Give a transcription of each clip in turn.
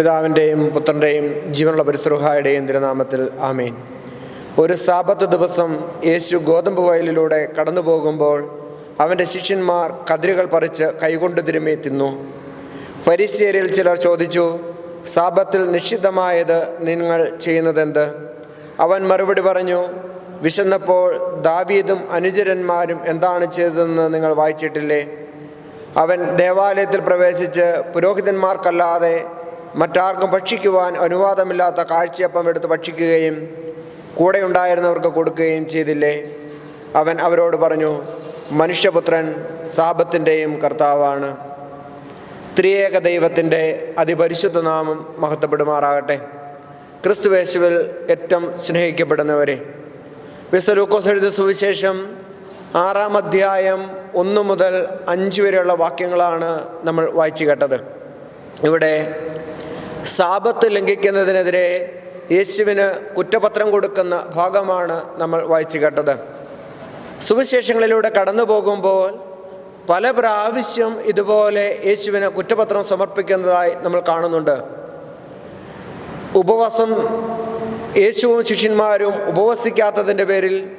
പിതാവിന്റെയും പുത്രന്റെയും ജീവനുള്ള പരിസരുഹായുടെയും തിരുനാമത്തിൽ ആമീൻ. ഒരു സാപത്ത് ദിവസം യേശു ഗോതമ്പ് വയലിലൂടെ കടന്നു പോകുമ്പോൾ അവന്റെ ശിഷ്യന്മാർ കതിരുകൾ പറിച്ച് കൈകൊണ്ട് തിരുമ്മി തിന്നു. പരിശീരിൽ ചിലർ ചോദിച്ചു സാപത്തിൽ നിഷിദ്ധമായത് നിങ്ങൾ ചെയ്യുന്നതെന്ത്? അവൻ മറുപടി പറഞ്ഞു വിശന്നപ്പോൾ ദാവീദും അനുചരന്മാരും എന്താണ് ചെയ്തതെന്ന് നിങ്ങൾ വായിച്ചിട്ടില്ലേ? അവൻ ദേവാലയത്തിൽ പ്രവേശിച്ച് പുരോഹിതന്മാർക്കല്ലാതെ മറ്റാർക്കും ഭക്ഷിക്കുവാൻ അനുവാദമില്ലാത്ത കാഴ്ചയപ്പം എടുത്ത് ഭക്ഷിക്കുകയും കൂടെ ഉണ്ടായിരുന്നവർക്ക് കൊടുക്കുകയും ചെയ്തില്ലേ? അവൻ അവരോട് പറഞ്ഞു മനുഷ്യപുത്രൻ സാപത്തിന്റെയും കർത്താവാണ്. ത്രിയേക ദൈവത്തിന്റെ അതിപരിശുദ്ധ നാമം മഹത്വപ്പെടുമാറാകട്ടെ. ക്രിസ്തുവേശുവിൽ ഏറ്റവും സ്നേഹിക്കപ്പെടുന്നവരെ. വിസ്തലൂക്കോസ് എഴുതിയ സുവിശേഷം ആറാം അധ്യായം ഒന്ന് മുതൽ അഞ്ച് വരെയുള്ള വാക്യങ്ങളാണ് നമ്മൾ വായിച്ചു കേട്ടത്. ഇവിടെ സാപത്ത് ലംഘിക്കുന്നതിനെതിരെ യേശുവിന് കുറ്റപത്രം കൊടുക്കുന്ന ഭാഗമാണ് നമ്മൾ വായിച്ചു കേട്ടത്. സുവിശേഷങ്ങളിലൂടെ കടന്നു പോകുമ്പോൾ പല പ്രാവശ്യം ഇതുപോലെ യേശുവിന് കുറ്റപത്രം സമർപ്പിക്കുന്നതായി നമ്മൾ കാണുന്നുണ്ട്. ഉപവാസം യേശുവും ശിഷ്യന്മാരും ഉപവസിക്കാത്തതിന്റെ പേരിൽ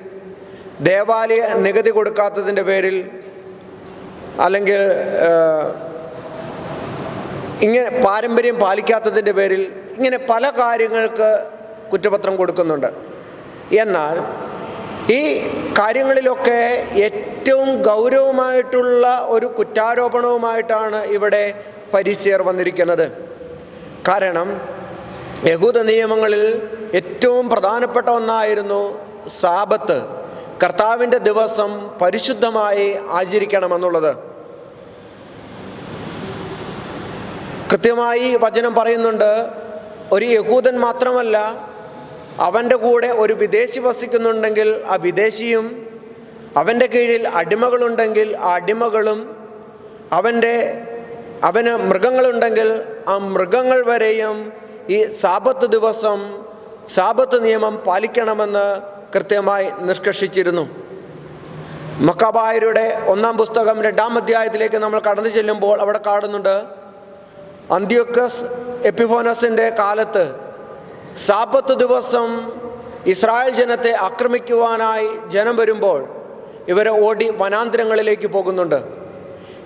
ദേവാലയ നികുതി കൊടുക്കാത്തതിന്റെ പേരിൽ അല്ലെങ്കിൽ ഇങ്ങനെ പാരമ്പര്യം പാലിക്കാത്തതിന്റെ പേരിൽ ഇങ്ങനെ പല കാര്യങ്ങൾക്ക് കുറ്റപത്രം കൊടുക്കുന്നുണ്ട്. എന്നാൽ ഈ കാര്യങ്ങളിലൊക്കെ ഏറ്റവും ഗൗരവമായിട്ടുള്ള ഒരു കുറ്റാരോപണവുമായിട്ടാണ് ഇവിടെ പരിചയർ വന്നിരിക്കുന്നത്. കാരണം യഹൂദ നിയമങ്ങളിൽ ഏറ്റവും പ്രധാനപ്പെട്ട ഒന്നായിരുന്നു സാപത്ത് കർത്താവിന്റെ ദിവസം പരിശുദ്ധമായി ആചരിക്കണമെന്നുള്ളത്. കൃത്യമായി വചനം പറയുന്നുണ്ട്. ഒരു യഹൂദൻ മാത്രമല്ല അവന്റെ കൂടെ ഒരു വിദേശി വസിക്കുന്നുണ്ടെങ്കിൽ ആ വിദേശിയും അവന്റെ കീഴിൽ അടിമകളുണ്ടെങ്കിൽ ആ അടിമകളും അവന്റെ അവന് മൃഗങ്ങളുണ്ടെങ്കിൽ ആ മൃഗങ്ങൾ വരെയും ഈ സാപത്ത് ദിവസം സാപത്ത് നിയമം പാലിക്കണമെന്ന് കൃത്യമായി നിഷ്കർഷിച്ചിരുന്നു. മക്കാബായരുടെ ഒന്നാം പുസ്തകം രണ്ടാം അധ്യായത്തിലേക്ക് നമ്മൾ കടന്നു ചെല്ലുമ്പോൾ അവിടെ കാണുന്നുണ്ട് അന്ത്യോക്കസ് എപ്പിഫോനസിന്റെ കാലത്ത് സാപത്ത് ദിവസം ഇസ്രായേൽ ജനത്തെ ആക്രമിക്കുവാനായി ജനം വരുമ്പോൾ ഇവർ ഓടി വനാന്തരങ്ങളിലേക്ക് പോകുന്നുണ്ട്.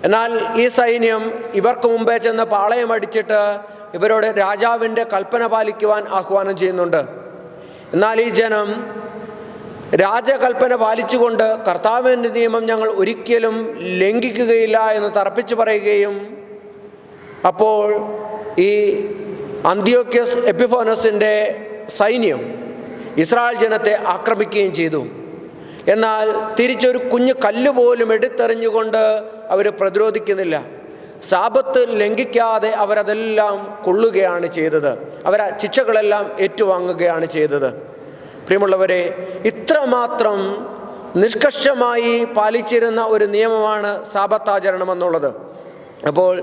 എന്നാൽ ഈ സൈന്യം ഇവർക്ക് മുമ്പേ ചെന്ന് പാളയം അടിച്ചിട്ട് ഇവരോട് രാജാവിന്റെ കൽപ്പന പാലിക്കുവാൻ ആഹ്വാനം ചെയ്യുന്നുണ്ട്. എന്നാൽ ഈ ജനം രാജകൽപ്പന പാലിച്ചുകൊണ്ട് കർത്താവിന്റെ നിയമം ഞങ്ങൾ ഒരിക്കലും ലംഘിക്കുകയില്ല എന്ന് തറപ്പിച്ചു പറയുകയും അപ്പോൾ ഈ അന്ത്യോക്യസ് എപ്പിഫോനസിന്റെ സൈന്യം ഇസ്രായേൽ ജനത്തെ ആക്രമിക്കുകയും ചെയ്തു. എന്നാൽ തിരിച്ചൊരു കുഞ്ഞു കല്ല് പോലും എടുത്തെറിഞ്ഞുകൊണ്ട് അവർ പ്രതിരോധിക്കുന്നില്ല. സാപത്ത് ലംഘിക്കാതെ അവരതെല്ലാം കൊള്ളുകയാണ് ചെയ്തത്. അവർ ആ ശിക്ഷകളെല്ലാം ഏറ്റുവാങ്ങുകയാണ് ചെയ്തത്. പ്രിയമുള്ളവരെ ഇത്രമാത്രം നിഷ്കർഷമായി പാലിച്ചിരുന്ന ഒരു നിയമമാണ് സാപത്താചരണം എന്നുള്ളത് അപ്പോൾ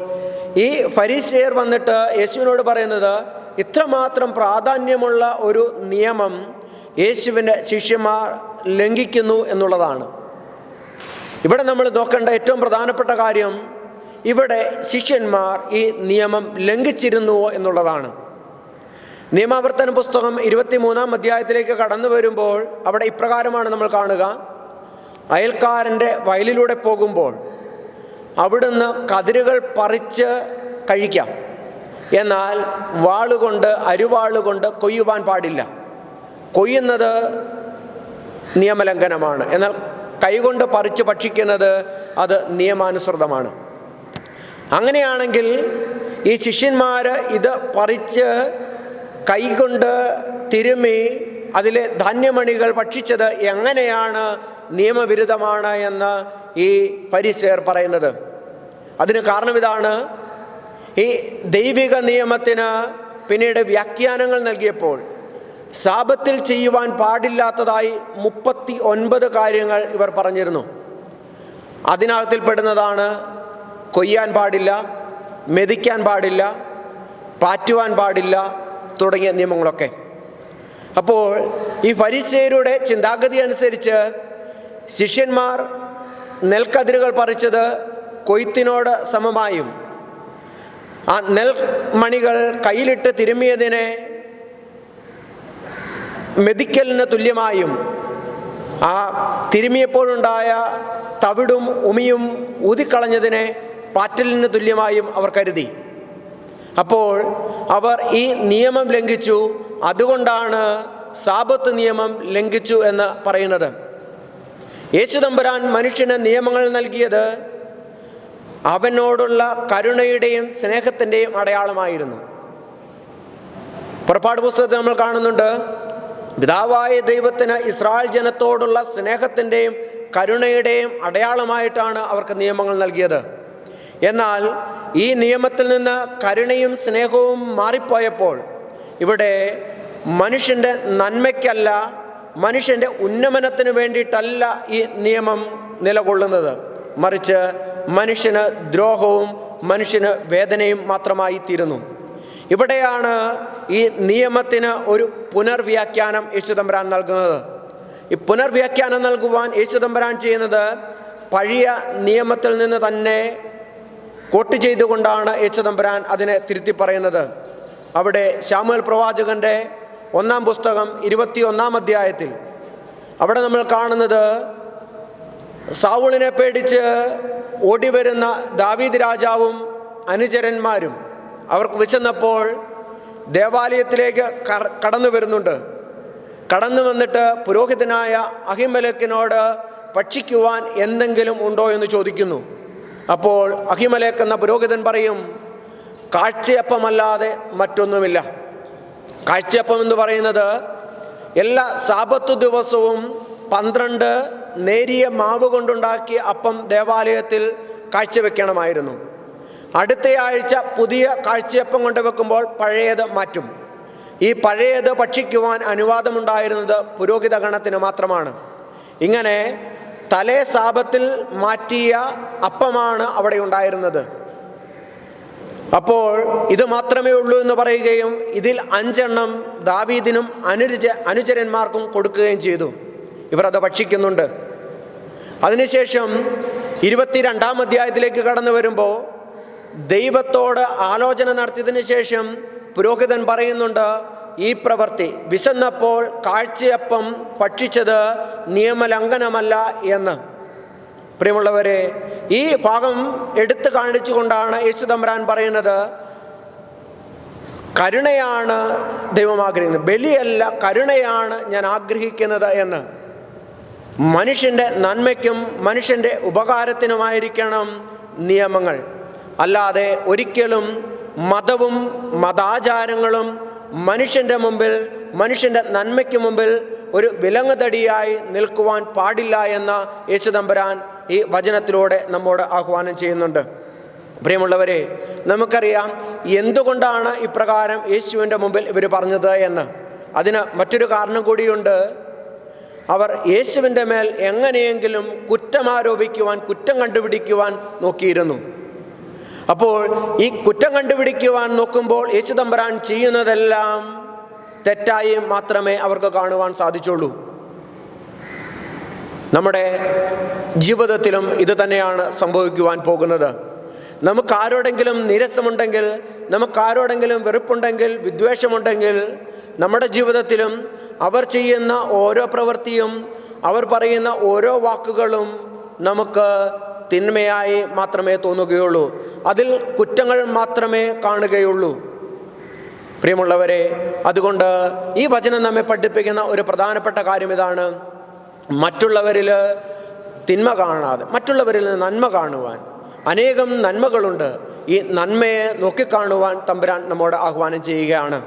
ഈ ഫരീസേർ വന്നിട്ട് യേശുവിനോട് പറയുന്നത് ഇത്രമാത്രം പ്രാധാന്യമുള്ള ഒരു നിയമം യേശുവിന്റെ ശിഷ്യന്മാർ ലംഘിക്കുന്നു എന്നുള്ളതാണ്. ഇവിടെ നമ്മൾ നോക്കേണ്ട ഏറ്റവും പ്രധാനപ്പെട്ട കാര്യം ഇവിടെ ശിഷ്യന്മാർ ഈ നിയമം ലംഘിച്ചിരുന്നുവോ എന്നുള്ളതാണ്. നിയമാവർത്തന പുസ്തകം ഇരുപത്തിമൂന്നാം അധ്യായത്തിലേക്ക് കടന്നു വരുമ്പോൾ അവിടെ ഇപ്രകാരമാണ് നമ്മൾ കാണുക. അയൽക്കാരന്റെ വയലിലൂടെ പോകുമ്പോൾ അവിടുന്ന് കതിരുകൾ പറിച്ച് കഴിക്കാം. എന്നാൽ വാളുകൊണ്ട് അരുവാളുകൊണ്ട് കൊയ്യുവാൻ പാടില്ല. കൊയ്യുന്നത് നിയമലംഘനമാണ്. എന്നാൽ കൈകൊണ്ട് പറിച്ച് ഭക്ഷിക്കുന്നത് അത് നിയമാനുസൃതമാണ്. അങ്ങനെയാണെങ്കിൽ ഈ ശിഷ്യന്മാർ ഇത് പറിച്ച് കൈകൊണ്ട് തിരുമി അതിലെ ധാന്യമണികൾ ഭക്ഷിച്ചത് എങ്ങനെയാണ് നിയമവിരുദ്ധമാണ് എന്ന് ഈ പരിസേർ പറയുന്നത്. അതിന് കാരണം ഇതാണ്. ഈ ദൈവിക നിയമത്തിന് പിന്നീട് വ്യാഖ്യാനങ്ങൾ നൽകിയപ്പോൾ സാപത്തിൽ ചെയ്യുവാൻ പാടില്ലാത്തതായി മുപ്പത്തി ഒൻപത് കാര്യങ്ങൾ ഇവർ പറഞ്ഞിരുന്നു. അതിനകത്തിൽപ്പെടുന്നതാണ് കൊയ്യാൻ പാടില്ല മെതിക്കാൻ പാടില്ല പാറ്റുവാൻ പാടില്ല തുടങ്ങിയ നിയമങ്ങളൊക്കെ. അപ്പോൾ ഈ ഫരിസേരുടെ ചിന്താഗതി അനുസരിച്ച് ശിഷ്യന്മാർ നെൽക്കതിരുകൾ പറിച്ചത് കൊയ്ത്തിനോട് സമമായും. ആ നെൽമണികൾ കയ്യിലിട്ട് തിരുമ്മിയതിനെ മെതിക്കലിന് തുല്യമായും. ആ തിരുമിയപ്പോഴുണ്ടായ തവിടും ഉമിയും ഊതിക്കളഞ്ഞതിനെ പാറ്റലിന് തുല്യമായും അവർ കരുതി. അപ്പോൾ അവർ ഈ നിയമം ലംഘിച്ചു. അതുകൊണ്ടാണ് സാപത്ത് നിയമം ലംഘിച്ചു എന്ന് പറയുന്നത്. യേശുദമ്പുരാൻ മനുഷ്യന് നിയമങ്ങൾ നൽകിയത് അവനോടുള്ള കരുണയുടെയും സ്നേഹത്തിന്റെയും അടയാളമായിരുന്നു. പുറപ്പാട് പുസ്തകത്തിൽ നമ്മൾ കാണുന്നുണ്ട് പിതാവായ ദൈവത്തിന് ഇസ്രായേൽ ജനത്തോടുള്ള സ്നേഹത്തിന്റെയും കരുണയുടെയും അടയാളമായിട്ടാണ് അവർക്ക് നിയമങ്ങൾ നൽകിയത്. എന്നാൽ ഈ നിയമത്തിൽ നിന്ന് കരുണയും സ്നേഹവും മാറിപ്പോയപ്പോൾ ഇവിടെ മനുഷ്യന്റെ നന്മയ്ക്കല്ല മനുഷ്യന്റെ ഉന്നമനത്തിന് വേണ്ടിയിട്ടല്ല ഈ നിയമം നിലകൊള്ളുന്നത്. മറിച്ച് മനുഷ്യന് ദ്രോഹവും മനുഷ്യന് വേദനയും മാത്രമായി തീരുന്നു. ഇവിടെയാണ് ഈ നിയമത്തിന് ഒരു പുനർവ്യാഖ്യാനം യേശുദമ്പരാൻ നൽകുന്നത്. ഈ പുനർവ്യാഖ്യാനം നൽകുവാൻ യേശുദമ്പരാൻ ചെയ്യുന്നത് പഴയ നിയമത്തിൽ നിന്ന് തന്നെ കോട്ട് ചെയ്തുകൊണ്ടാണ് യേശുദമ്പരാൻ അതിനെ തിരുത്തി പറയുന്നത്. അവിടെ ശ്യാമൽ പ്രവാചകന്റെ ഒന്നാം പുസ്തകം ഇരുപത്തി ഒന്നാം അധ്യായത്തിൽ അവിടെ നമ്മൾ കാണുന്നത് സാവുളിനെ പേടിച്ച് ഓടിവരുന്ന ദാവീദ് രാജാവും അനുചരന്മാരും അവർക്ക് വിശന്നപ്പോൾ ദേവാലയത്തിലേക്ക് കടന്നു വരുന്നുണ്ട്. കടന്നു വന്നിട്ട് പുരോഹിതനായ അഹിമലക്കിനോട് ഭക്ഷിക്കുവാൻ എന്തെങ്കിലും ഉണ്ടോ എന്ന് ചോദിക്കുന്നു. അപ്പോൾ അഹിമലേക്ക് എന്ന പുരോഹിതൻ പറയും കാഴ്ചയപ്പമല്ലാതെ മറ്റൊന്നുമില്ല. കാഴ്ചയപ്പം എന്ന് പറയുന്നത് എല്ലാ സാപത്തു ദിവസവും പന്ത്രണ്ട് നേരിയ മാവ് കൊണ്ടുണ്ടാക്കിയ അപ്പം ദേവാലയത്തിൽ കാഴ്ചവെക്കണമായിരുന്നു. അടുത്ത ആഴ്ച പുതിയ കാഴ്ചയപ്പം കൊണ്ട് വെക്കുമ്പോൾ പഴയത് മാറ്റും. ഈ പഴയത് ഭക്ഷിക്കുവാൻ അനുവാദമുണ്ടായിരുന്നത് പുരോഹിത ഗണത്തിന് മാത്രമാണ്. ഇങ്ങനെ തലേ സാപത്തിൽ മാറ്റിയ അപ്പമാണ് അവിടെ ഉണ്ടായിരുന്നത്. അപ്പോൾ ഇത് മാത്രമേ ഉള്ളൂ എന്ന് പറയുകയും ഇതിൽ അഞ്ചെണ്ണം ദാവീദിനും അനുരുച അനുചരന്മാർക്കും കൊടുക്കുകയും ചെയ്തു. ഇവർ അത് ഭക്ഷിക്കുന്നുണ്ട്. അതിനുശേഷം ഇരുപത്തിരണ്ടാം അധ്യായത്തിലേക്ക് കടന്നു വരുമ്പോൾ ദൈവത്തോട് ആലോചന നടത്തിയതിന് ശേഷം പുരോഹിതൻ പറയുന്നുണ്ട് ഈ പ്രവൃത്തി വിശന്നപ്പോൾ കാഴ്ചയപ്പം ഭക്ഷിച്ചത് നിയമലംഘനമല്ല എന്ന്. പ്രിയമുള്ളവരെ ഈ ഭാഗം എടുത്തു കാണിച്ചുകൊണ്ടാണ് യേശു തമ്പുരാൻ പറയുന്നത് കരുണയാണ് ദൈവം ആഗ്രഹിക്കുന്നത്. ബലിയല്ല കരുണയാണ് ഞാൻ ആഗ്രഹിക്കുന്നത് എന്ന്. മനുഷ്യന്റെ നന്മയ്ക്കും മനുഷ്യന്റെ ഉപകാരത്തിനുമായിരിക്കണം നിയമങ്ങൾ. അല്ലാതെ ഒരിക്കലും മതവും മതാചാരങ്ങളും മനുഷ്യന്റെ മുമ്പിൽ മനുഷ്യന്റെ നന്മയ്ക്ക് മുമ്പിൽ ഒരു വിലങ്ങുതടിയായി നിൽക്കുവാൻ പാടില്ല എന്ന യേശുദമ്പരാൻ ഈ വചനത്തിലൂടെ നമ്മോട് ആഹ്വാനം ചെയ്യുന്നുണ്ട്. പ്രിയമുള്ളവരെ നമുക്കറിയാം എന്തുകൊണ്ടാണ് ഇപ്രകാരം യേശുവിന്റെ മുമ്പിൽ ഇവർ പറഞ്ഞത് എന്ന്. അതിന് മറ്റൊരു കാരണം കൂടിയുണ്ട്. അവർ യേശുവിന്റെ മേൽ എങ്ങനെയെങ്കിലും കുറ്റം കുറ്റമാരോപിക്കുവാൻ കുറ്റം കണ്ടുപിടിക്കുവാൻ നോക്കിയിരുന്നു. അപ്പോൾ ഈ കുറ്റം കണ്ടുപിടിക്കുവാൻ നോക്കുമ്പോൾ യേശു തമ്പുരാൻ ചെയ്യുന്നതെല്ലാം തെറ്റായി മാത്രമേ അവർക്ക് കാണുവാൻ സാധിച്ചുള്ളൂ. നമ്മുടെ ജീവിതത്തിലും ഇത് തന്നെയാണ് സംഭവിക്കുവാൻ പോകുന്നത്. നമുക്ക് ആരോടെങ്കിലും നീരസമുണ്ടെങ്കിൽ നമുക്ക് ആരോടെങ്കിലും വെറുപ്പുണ്ടെങ്കിൽ വിദ്വേഷമുണ്ടെങ്കിൽ നമ്മുടെ ജീവിതത്തിലും അവർ ചെയ്യുന്ന ഓരോ പ്രവൃത്തിയും അവർ പറയുന്ന ഓരോ വാക്കുകളും നമുക്ക് തിന്മയായി മാത്രമേ തോന്നുകയുള്ളൂ. അതിൽ കുറ്റങ്ങൾ മാത്രമേ കാണുകയുള്ളൂ. പ്രിയമുള്ളവരെ അതുകൊണ്ട് ഈ വചനം നമ്മെ പഠിപ്പിക്കുന്ന ഒരു പ്രധാനപ്പെട്ട കാര്യം ഇതാണ്. മറ്റുള്ളവരിൽ തിന്മ കാണാതെ മറ്റുള്ളവരിൽ നന്മ കാണുവാൻ അനേകം നന്മകളുണ്ട്. ഈ നന്മയെ നോക്കിക്കാണുവാൻ തമ്പുരാൻ നമ്മോട് ആഹ്വാനം ചെയ്യുകയാണ്.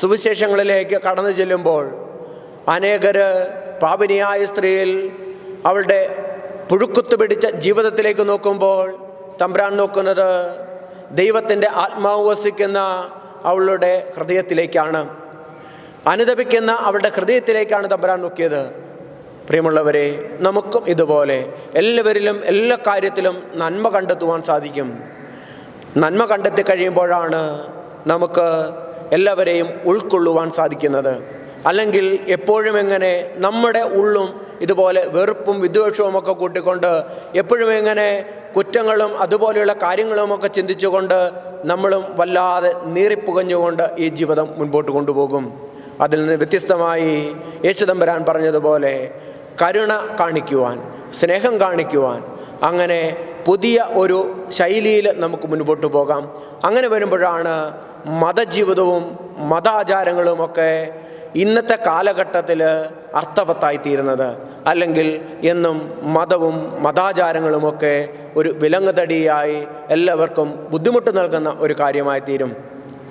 സുവിശേഷങ്ങളിലേക്ക് കടന്നു ചെല്ലുമ്പോൾ അനേകർ പാപിനിയായ സ്ത്രീയിൽ അവളുടെ പുഴുക്കുത്തു പിടിച്ച ജീവിതത്തിലേക്ക് നോക്കുമ്പോൾ തമ്പുരാൻ നോക്കുന്നത് ദൈവത്തിന്റെ ആത്മാവ് വസിക്കുന്ന അവളുടെ ഹൃദയത്തിലേക്കാണ്. അനുദപിക്കുന്ന അവളുടെ ഹൃദയത്തിലേക്കാണ് തമ്പുരാൻ നോക്കിയത്. പ്രിയമുള്ളവരെ നമുക്കും ഇതുപോലെ എല്ലാവരിലും എല്ലാ കാര്യത്തിലും നന്മ കണ്ടെത്തുവാൻ സാധിക്കും. നന്മ കണ്ടെത്തി കഴിയുമ്പോഴാണ് നമുക്ക് എല്ലാവരെയും ഉൾക്കൊള്ളുവാൻ സാധിക്കുന്നത്. അല്ലെങ്കിൽ എപ്പോഴും എങ്ങനെ നമ്മുടെ ഉള്ളും ഇതുപോലെ വെറുപ്പും വിദ്വേഷവും ഒക്കെ കൂട്ടിക്കൊണ്ട് എപ്പോഴും എങ്ങനെ കുറ്റങ്ങളും അതുപോലെയുള്ള കാര്യങ്ങളുമൊക്കെ ചിന്തിച്ചുകൊണ്ട് നമ്മളും വല്ലാതെ നീറിപ്പുകഞ്ഞുകൊണ്ട് ഈ ജീവിതം മുൻപോട്ട് കൊണ്ടുപോകും. അതിൽ നിന്ന് വ്യത്യസ്തമായി യേശുദമ്പരാൻ പറഞ്ഞതുപോലെ കരുണ കാണിക്കുവാൻ സ്നേഹം കാണിക്കുവാൻ അങ്ങനെ പുതിയ ഒരു ശൈലിയിൽ നമുക്ക് മുൻപോട്ട് പോകാം. അങ്ങനെ വരുമ്പോഴാണ് മതജീവിതവും മതാചാരങ്ങളുമൊക്കെ ഇന്നത്തെ കാലഘട്ടത്തിൽ അർത്ഥവത്തായി തീരുന്നത്. അല്ലെങ്കിൽ എന്നും മതവും മതാചാരങ്ങളുമൊക്കെ ഒരു വിലങ്ങുതടിയായി എല്ലാവർക്കും ബുദ്ധിമുട്ട് നൽകുന്ന ഒരു കാര്യമായി തീരും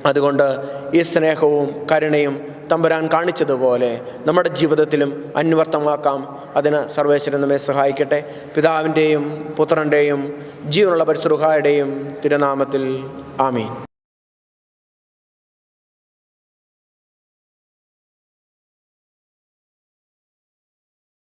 അതുകൊണ്ട് ഈ സ്നേഹവും കരുണയും തമ്പുരാൻ കാണിച്ചതുപോലെ നമ്മുടെ ജീവിതത്തിലും അന്വർത്ഥമാക്കാം. അതിന് സർവേശ്വരൻ നമ്മെ സഹായിക്കട്ടെ. പിതാവിന്റെയും പുത്രന്റെയും ജീവനുള്ള പരിശ്രുഹായുടെയും തിരുനാമത്തിൽ ആമീൻ.